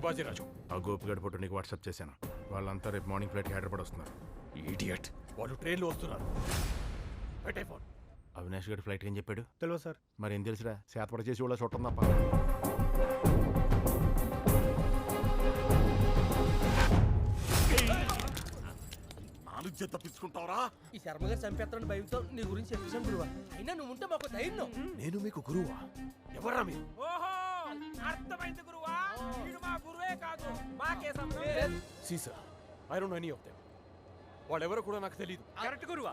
పట్టుకో బాజీరాజు ఆ గోపిగడ ఫోటో నీకు వాట్సాప్ చేశాను. వాళ్ళంతా రేపు మార్నింగ్ ఫ్లైట్కి హైదరాబాద్ వస్తున్నారు. ఈడియట్ వాళ్ళు ట్రైన్లో వస్తున్నారు. పెట్టే ఫోన్. అవినాష్ గడి ఫ్లైట్ ఏం చెప్పాడు? తెలియదు సార్. మరి ఏం తెలుసురా? సేతపడ చేసి వాళ్ళ చూడటం తప్ప నాలుగు తప్పించుకుంటావరా ఈ శర్మ గారు చంపేస్తారని భయంతో నీ గురించి చెప్పేశాం గురువా. అయినా నువ్వు ఉంటే మాకు ధైర్యం. నేను మీకు గురువా? ఎవరా మీరు? ఓహో! అర్థమైంది గురువా. వీడు మా గురువే కాదు మాకే సంబంధం సీసా I don't know any of them వాళ్ళెవరో కూడా నాకు తెలియదు కరెక్ట్ గురువా.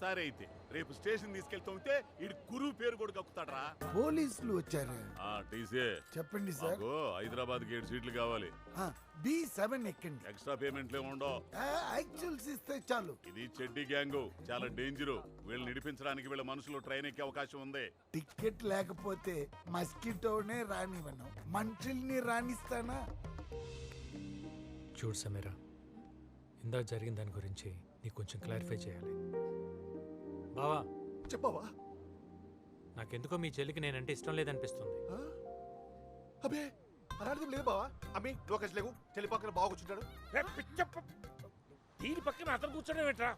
సరే అయితే. రేపు స్టేషన్ తీసుకెళ్తుంటే ఇడు గురువు పేరు కూడా కక్కుతాడరా. పోలీసులు వచ్చారు? ఆ టీసీ చెప్పండి సార్. హైదరాబాద్ గేట్ సీట్లు కావాలి. బి సెవెన్ ఎక్కండి. ఎక్స్ట్రా పేమెంట్లే ఉండవు. యాక్చువల్స్ ఇస్తే చాలు. ఇది చెడ్డి గ్యాంగ్. చాలా డేంజరు. వీళ్ళు నిడిపించడానికి వీళ్ళ మనుషులు ట్రైన్ ఎక్కే అవకాశం ఉంది. టికెట్ లేకపోతే మస్కిటోనే రానివ్వను. మనుషుల్ని రాణిస్తానా చూడు సమీరా ఇందాక జరిగిన దాని గురించి నీకు కొంచెం క్లారిఫై చేయాలి. బావా. చెప్పావా? నాకెందుకో మీ చెల్లికి నేనంటే ఇష్టం లేదనిపిస్తుంది. అబే అలాంటిది లేదు బావా. అమ్మి అక్కడ లేవు. చెల్లి పక్కన బాగా కూర్చుంటాడు. దీని పక్కన అతను కూర్చోడం ఏంట్రా?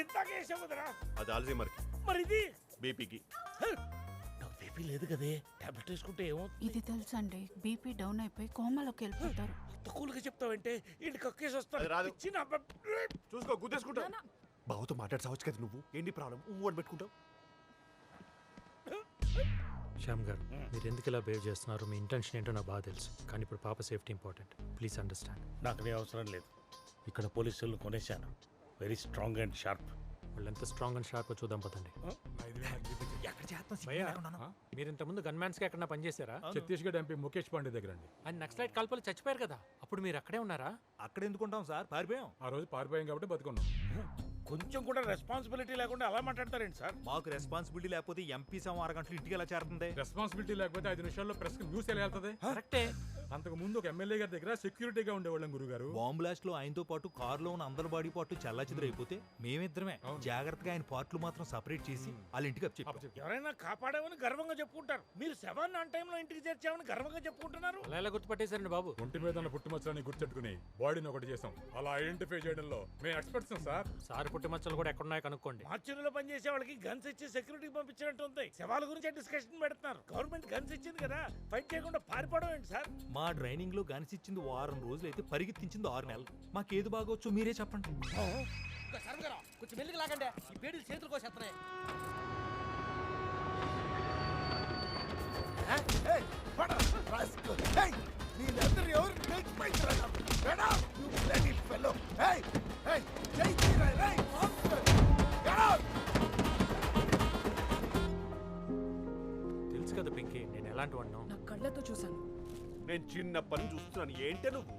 ఇంతకే వేసావుదరా అది ఆల్జీమర్కి మరి ఇది బీపీకి. బీపీ లేదు కదే. టాబ్లెట్ వేసుకుంటే ఏమో ఇది తెలుసండి బీపీ డౌన్ అయిపోయి కోమలోకి వెళ్ళిపోతారు. తక్కువగా చెప్తావంటే ఇంటి కక్కేసి వస్తాను అది రాదు. చిన్న చూసుకో గుద్దేసుకుంటా. బావతో మాట్లాడి సావచ్చు కదా నువ్వు? ఏంటి ప్రాబ్లం? ఊ అని పెట్టుకుంటావు? శ్యామ్ గారు మీరు ఎందుకు ఇలా బిహేవ్ చేస్తున్నారు? మీ ఇంటెన్షన్ ఏంటో నాకు బాగా తెలుసు. కానీ ఇప్పుడు పాప సేఫ్టీ ఇంపార్టెంట్. Please understand. నాకు నీ అవసరం లేదు. ఇక్కడ పోలీసులను కొనేశాను. Very strong and sharp. వాళ్ళు ఎంత స్ట్రాంగ్ అండ్ షార్ప్ చూద్దాం పదండి. మీరు ఇంత ముందు గన్మ్యాన్స్కి ఎక్కడ పనిచేశారా? ఛత్తీస్గఢ్ ఎంపీ ముఖేష్ పాండే దగ్గర అండి ఆయన నక్సలైట్ కాల్పలు చచ్చిపోయారు కదా అప్పుడు మీరు అక్కడే ఉన్నారా? అక్కడ ఎందుకుంటాం సార్? పారిపోయాం. ఆ రోజు పారిపోయాం కాబట్టి బతుకున్నాం. కొంచెం కూడా రెస్పాన్సిబిలిటీ లేకుండా అలా మాట్లాడతారేంటి సార్? మాకు రెస్పాన్సిబిలిటీ లేకపోతే ఎంపీ సమ అరగంటలు ఇంటికి ఎలా చేరుతుంది? రెస్పాన్సిబిలిటీ లేకపోతే ఐదు నిమిషాల్లో ప్రెస్ న్యూస్ ఎలా వెళ్తుంది? కరెక్టే. అంతకు ముందు ఒక ఎమ్మెల్యే గారి దగ్గర సెక్యూరిటీగా ఉండేవాళ్ళం గురుగారు. బాంబ్ బ్లాస్ట్లో ఆయనతో పాటు కారులో ఉన్న అందరి బాడీ పార్ట్ చల్లాచెదురైపోతే మేమిద్దరమే. జాగ్రత్తగా ఆయన పార్ట్లు మాత్రం సపరేట్ చేసి వాళ్ళ ఇంటికి అప్పచెప్పాం ఎవరైనా కాపాడామని గర్వంగా చెప్పుకుంటారు. మీరు శవాన్ని ఆన్ టైంలో ఇంటికి చేర్చామని గర్వంగా చెప్పుకుంటున్నారు? అలా ఎలా గుర్తుపట్టేశారండి బాబు? ఒంటి మీద ఉన్న పుట్టుమచ్చలని గుర్తెట్టుకుని బాడీని ఒకటి చేసాం అలా ఐడెంటిఫై చేయడంలో మేము ఎక్స్పర్ట్స్ సార్. సార్ పుట్టిమచ్చలు కూడా ఎక్కడున్నాయో కనుక్కోండి. మార్చురీలో పనిచేసే వాళ్ళకి గన్స్ ఇచ్చి సెక్యూరిటీ పంపించినట్టు ఉంది శవాల గురించి డిస్కషన్ పెడుతున్నారు. గవర్నమెంట్ గన్స్ ఇచ్చింది కదా. ఫైట్ చేయకుండా పారిపోవడం ఏంటి సార్? మా ట్రైనింగ్లో గనిసిచ్చింది వారం రోజులు అయితే పరిగెత్తించింది ఆరు నెలలు. మాకేది బాగోచ్చో మీరే చెప్పండి. కొంచెం మెల్లికి లాగండి. ఈ పేడీలు చేతులు కోసేస్తున్నాయి. తెలుసు కదా పింకీ నేను ఎలాంటి వాడినో నా కళ్ళతో చూశాను. నేను చిన్నప్పటి నుంచి చూస్తున్నాను. ఏంటే నువ్వు?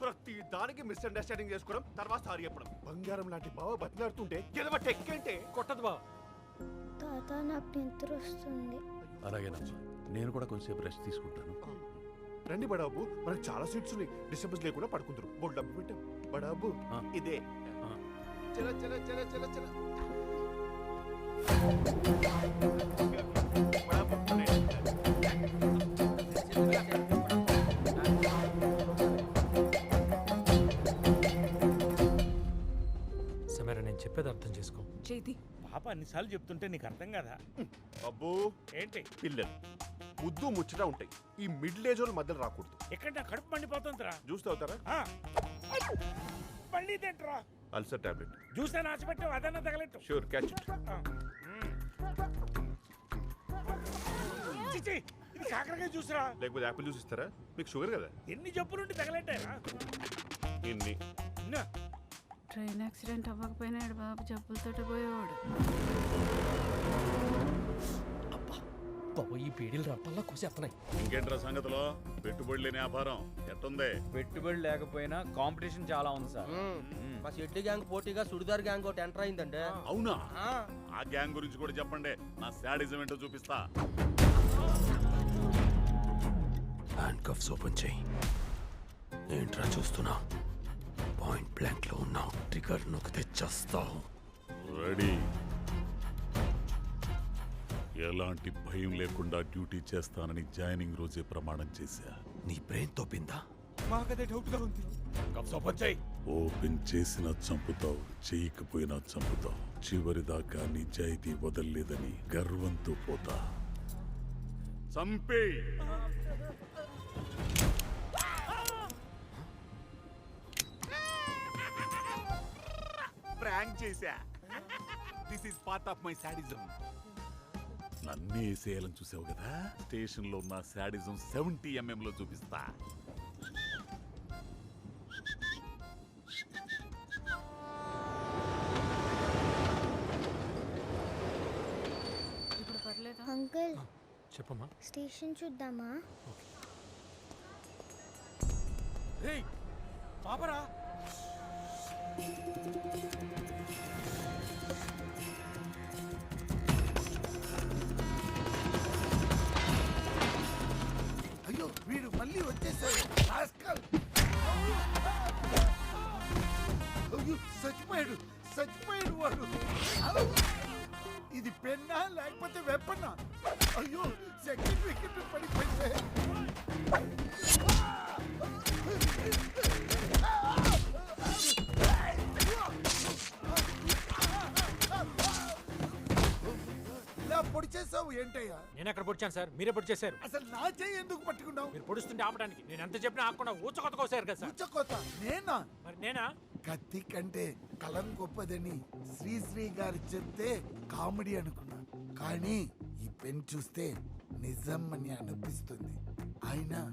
ప్రతి దానికి మిస్అండర్స్టాండింగ్ చేసుకోవడం తర్వాత సారీ చెప్పడం. బంగారం లాంటి బావ బతిలాడుతుంటే ఎదవ టెక్కేంటే? కొట్టదు బావ. తాత నాకు నిద్ర వస్తుంది. అలాగేనమ్మా నేను కూడా కొంచెంసేపు రెస్ట్ తీసుకుంటాను. రండి బడాబు మనకు చాలా సీట్స్ ఉన్నాయి. డిస్టర్బెన్స్ లేకుండా పడుకుందరు. బోల్ డబ్బు పెట్టాం. బడాబు. ఇదే. చల చల చల చల చల. చెప్పేది అర్థం చేసుకో. చేతి. పాప అన్నిసార్లు చెప్తుంటే నీకు అర్థం కదా? అబ్బో. ఏంటి? పిల్లలు ముద్దు ముచ్చట ఉంటాయి. ఈ మిడిల్ ఏజ్ వాళ్ళ మధ్యలో రాకూడదు. ఎక్కడ నా కడుపు మండిపోతుందిరా? జ్యూస్ తాగుతారా? ఆ. మళ్ళీ తింటరా అల్సర్ టాబ్లెట్. జ్యూస్ అని ఆశపెట్టావు అదన్నా తగలెట్టు. షూర్ క్యాచ్ ఇట్ ఆ. చిచి, ఇది కాకరకాయ జ్యూస్రా? లేకపోతే యాపిల్ జ్యూస్ ఇస్తారా? మీకు షుగర్ కదా? ఎన్ని జబ్బులుండి తగలెట్టారా ఇన్నా. ట్రైన్ యాక్సిడెంట్ అవ్వకపోయినాడు బాబు జబ్బులతో పోయేవాడు. ఈ పేడీలు రప్పల్లా కోసేస్తున్నాయి. ఇంకేంట్రా సంగతిలో? పెట్టుబడి లేని వ్యాపారం ఎట్టుంది? పెట్టుబడి లేకపోయినా కాంపిటీషన్ చాలా ఉంది సార్. మా షెడ్డి గ్యాంగ్ పోటీగా సుడిదార్ గ్యాంగ్ ఒకటి ఎంటర్ అయిందండి. అవునా? ఆ, ఆ గ్యాంగ్ గురించి కూడా చెప్పండి. నా శాడిజం ఏంటో చూపిస్తా. హ్యాండ్ కఫ్స్ ఓపెన్ చేయి. ఏంట్రా చూస్తున్నా? పాయింట్ బ్లాంక్లో ఉన్నావు ట్రిగర్ నొక్కితే చస్తావు రెడీ ఎలాంటి భయం లేకుండా డ్యూటీ చేస్తానని జాయినింగ్ రోజే ప్రమాణం చేశా. నీ బ్రెయిన్ తోపిందా మాకదే ఉంది. ఓపెన్ చేసినా చంపుతావు చేయకపోయినా చంపుతావు. చివరిదాకా నిజాయితీ వదల్లేదని గర్వంతో పోతా. చంపే ప్రాంక్ చేశా. This is part of my sadism నన్నే వేసేయాలని చూసావు కదా? స్టేషన్లో ఉన్న శాడిజం సెవెంటీ ఎంఎం లో చూపిస్తా. ఇప్పుడు పర్లేదా? అంకుల్. చెప్పమ్మా. స్టేషన్ చూద్దామా? రేయ్ పాపరా. అయ్యో వీడు మళ్ళీ వచ్చేసాడు రాస్కల్. అయ్యో చచ్చిపోయాడు చచ్చిపోయాడు వాడు. ఇది పెన్నా లేకపోతే వెప్పన్నా? అయ్యో సెకండ్ వికెట్ పడిపోయింది. పొడి చేసావు ఏంటయ్యా? నేను ఎక్కడ పొడిచాను సార్? మీరే పొడి చేశారు. అసలు నా చేయి ఎందుకు పట్టుకున్నావు? మీరు పొడుస్తుంటే ఆపడానికి. నేను ఎంత చెప్పినా ఆకుండా ఊచకొత్త కోసారు కదా సార్. ఉచ్చకోత నేనా? మరి నేనా? కత్తి కంటే కలం గొప్పదని శ్రీశ్రీ గారు చెప్తే కామెడీ అనుకున్నా. కానీ ఈ పెన్ చూస్తే నిజం అని అనిపిస్తుంది. అయినా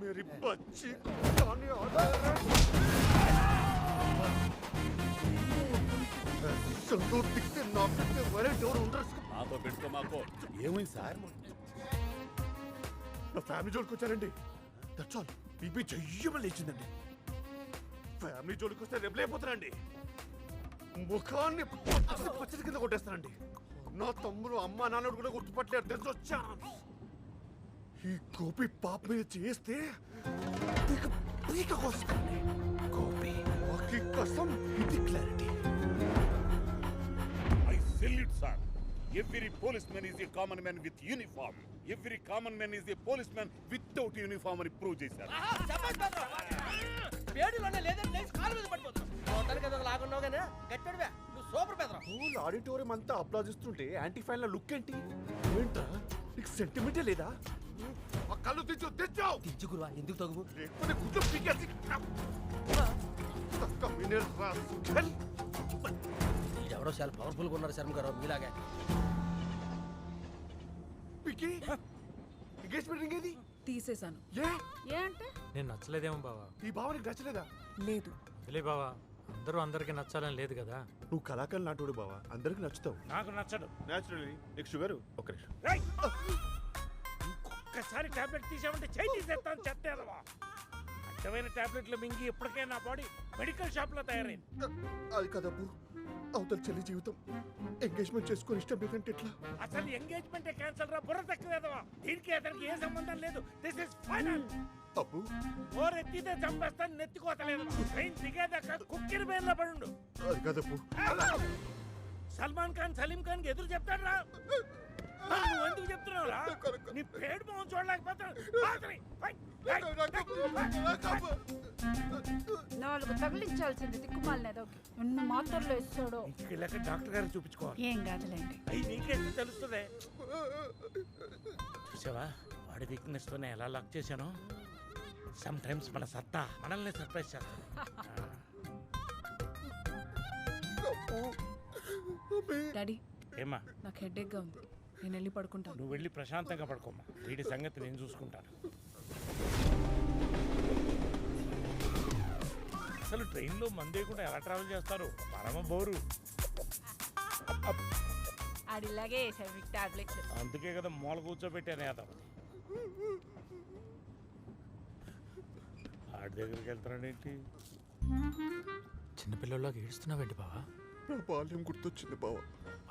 मेरी बच्ची जाने आ संदूर दिखते नाक दिखते मेरे डोर ఉండరు నాతో పెట్టుకో మాకో ఏమైంది సార్ నా ఫ్యామిలీ జోలికి వచ్చారండి దట్స్ ఆల్ బీపీ చెయ్యమని లేచిందండి ఫ్యామిలీ జోలికి వస్తే రెబలైపోతానండి ముఖాన్ని పచ్చడి పచ్చడి కింద కొట్టేస్తానండి నా తమ్ముడు అమ్మ నాన్నడు కూడా గుర్తుపట్టలేరు తెలిసి వచ్చాను ఈ గోపి పాప మీద చేస్తే పీక పీక కోస్తానండి గోపి? వాకి కసం ఇది clarity I salute sir every police man is a common man with uniform every common man is a police man without uniform అని ప్రూవ్ చేశారు పేడులోనే లేదని లేచి కాలు మీద పడిపోతున్నావు. చూడటానికి ఏదో లాగున్నావు కానీ గట్టాడువే నువ్వు సూపర్ ఆడిటోరియం అంతా అప్లాజిస్తుంటే యాంటీ ఫ్యాన్ లుక్ ఏంటి? ఏంట్రా? నీకు సెంటిమెంటే లేదా? ఆ కళ్ళు తెచ్చు తెచ్చావు. దించు గురువా ఎందుకు తగు లేకపోతే గుడ్లు పీకేసి. ఎవడో చాలా పవర్ఫుల్గా ఉన్నారు శర్మ గారు మీలాగే. పీకి ఎంగేజ్మెంట్ ఏది? తీసేశాను. ఏ? ఏ అంటే? నేను నచ్చలేదేమో బావా. ఈ భావనకి నచ్చలేదా? లేదు. వదిలే బావా అందరూ అందరికీ నచ్చాలని లేదు కదా. నువ్వు కళాకారులు నాటోడు బావా అందరికి నచ్చుతావు. నాకు నచ్చడు. నేచురల్లీ నీకు షుగర్ ఒక నిమిషం. రేయ్! ఇంకొకసారి టాబ్లెట్ తీసామంటే చేయి తీసేస్తాను చెత్తేదవా అడ్డమైన టాబ్లెట్లు మింగి ఇప్పటికే నా బాడీ మెడికల్ షాప్లో తయారైంది అది కదప్పు అవతల చెల్లి జీవితం. ఎంగేజ్మెంట్ చేసుకొని ఇష్టం లేదంటే ఎట్లా? అసలు ఎంగేజ్మెంట్ క్యాన్సల్ రా బుర్ర తక్కువేదవా దీనికి అతనికి ఏ సంబంధం లేదు. దిస్ ఇస్ ఫైనల్ అబ్బు. ఓర్ ఎత్తితే చంపేస్తాను నెత్తికోతలేదు. ట్రైన్ దిగేదాకా కుక్కిరి బయలులో పడుండు. అది కదప్పు సల్మాన్ ఖాన్ సలీం ఖాన్ ఎదురు చెప్తాడు రా. నువ్వు ఎందుకు చెప్తున్నావు రా నీ పేడు మొహం చూడలేకపోతాడు నో నాలుగు తగిలించాల్సింది దిక్కుమాలినదోకి ఎన్ని మాత్రలు ఇస్తాడో డాక్టర్ గారికి చూపించుకోవాలి. ఏం కాదులేండి అయ్యి నీకేంటి తెలుస్తుంది? చూసావా? వాడి వీక్నెస్ తోనే ఎలా లాక్ చేశాను? సమ్ టైమ్స్ మన సత్తా మనల్ని సర్ప్రైజ్ చేస్తాను డాడీ ఏమా నాకు హెడేక్గా ఉంది. నేను వెళ్ళి పడుకుంటాను. నువ్వు వెళ్ళి ప్రశాంతంగా పడుకోమ్మా. వీడి సంగతి నేను చూసుకుంటాను. అసలు ట్రైన్లో మందేయకుండా ఎలా ట్రావెల్ చేస్తారు? పరమ బోరు. ఆడిలాగే వేసాడు మీకు టాబ్లెట్లు అందుకే కదా మూల కూర్చోబెట్టాను యాదవ్. ఆడి దగ్గరికి వెళ్తాడేంటి చిన్నపిల్లల్లోకి ఏడుస్తున్నావేంటి బావా? నా బాల్యం గుర్తొచ్చింది బావ.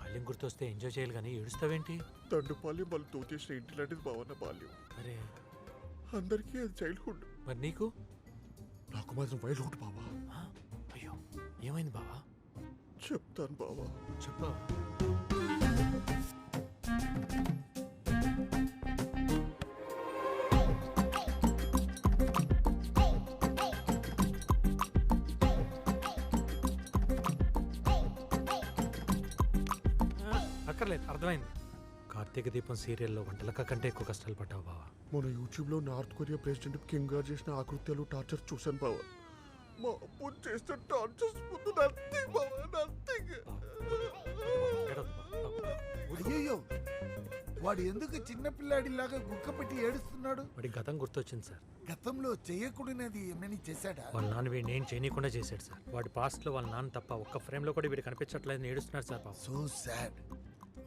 బాల్యం గుర్తొస్తే ఎంజాయ్ చేయాలి కానీ ఏడుస్తావేంటి? తండ్రి బాల్యం వాళ్ళు తోచేసిన ఇంటి లాంటిది బావ నా బాల్యం. అరే. అందరికీ అది చైల్డ్హుడ్. మరి నీకు? నాకు మాత్రం వైల్డ్హుడ్ బావా? అయ్యో ఏమైంది బావా? చెప్తాను బావా. చెప్పు అక్కర్లేదు అర్థమైంది. కార్తీక దీపం సీరియల్లో వంటలక కంటే ఎక్కువ కష్టాలు పడ్డావు బావా. మన యూట్యూబ్లో నార్త్ కొరియా ప్రెసిడెంట్ కింగ్ గారు చేసిన ఆకృత్యాలు టార్చర్ చూశాను బావా. మా అప్పు చేసిన టార్చర్స్ ముందు నథింగ్ బావా నథింగ్. అయ్యయ్యో వాడు ఎందుకు చిన్నపిల్లాడిలాగా గుక్క పెట్టి ఏడుస్తున్నాడు? వాడి గతం గుర్తొచ్చింది సార్. గతంలో చేయకూడనిది ఏమని చేశాడా? వాళ్ళ నాన్న వీడిని ఏం చేయనీయకుండా చేశాడు సార్. వాడి పాస్ట్లో వాళ్ళ నాన్న తప్ప ఒక్క ఫ్రేమ్లో కూడా వీడు కనిపించట్లేదు ఏడుస్తున్నాడు సార్ సో సాడ్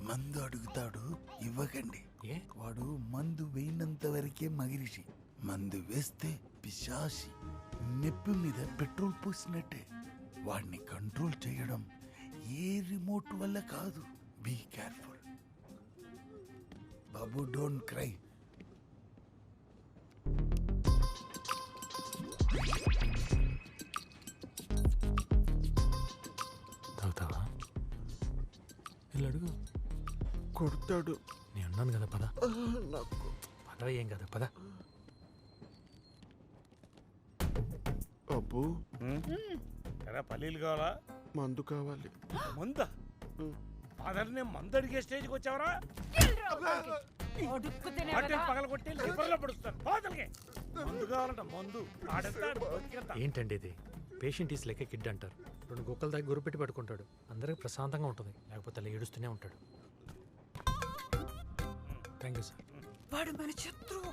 మందు అడుగుతాడు ఇవ్వకండి. వాడు మందు వేయినంత వరకే మగిరిషి. మందు వేస్తే పిశాసి నెప్పి మీద పెట్రోల్ పోసినట్టే. వాడిని కంట్రోల్ చేయడం ఏ రిమోట్ వల్ల కాదు. Be careful. Babu don't cry. తాగుతావా? వీళ్ళు అడుగు. కొడతాడు. నేను అన్నాను కదా పద. నాకు. పద ఏం కదా పద. అబ్బు. ఎరా పల్లీలు కావాలా? మందు కావాలి. మందా? ఫాదర్ని మందు అడిగే స్టేజ్కి వచ్చావరా? లివర్లో పడుస్తాను. బాధలకి మందు కావాలంట. ఏంటండి ఇది? పేషెంట్ ఈస్ లెక్క కిడ్ అంటారు. రెండు కుక్కల దగ్గర గురిపెట్టి పడుకుంటాడు. అందరికి ప్రశాంతంగా ఉంటుంది. లేకపోతే అలా ఏడుస్తూనే ఉంటాడు. Thank you sir. వాడు మన శత్రువు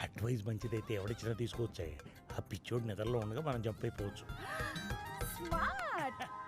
అడ్వైస్ మంచిదైతే ఎవడిచ్చినా తీసుకొచ్చాయి ఆ పిచ్చోడు నిద్రలో ఉండగా మనం జంప్ అయిపోవచ్చు. స్మార్ట్.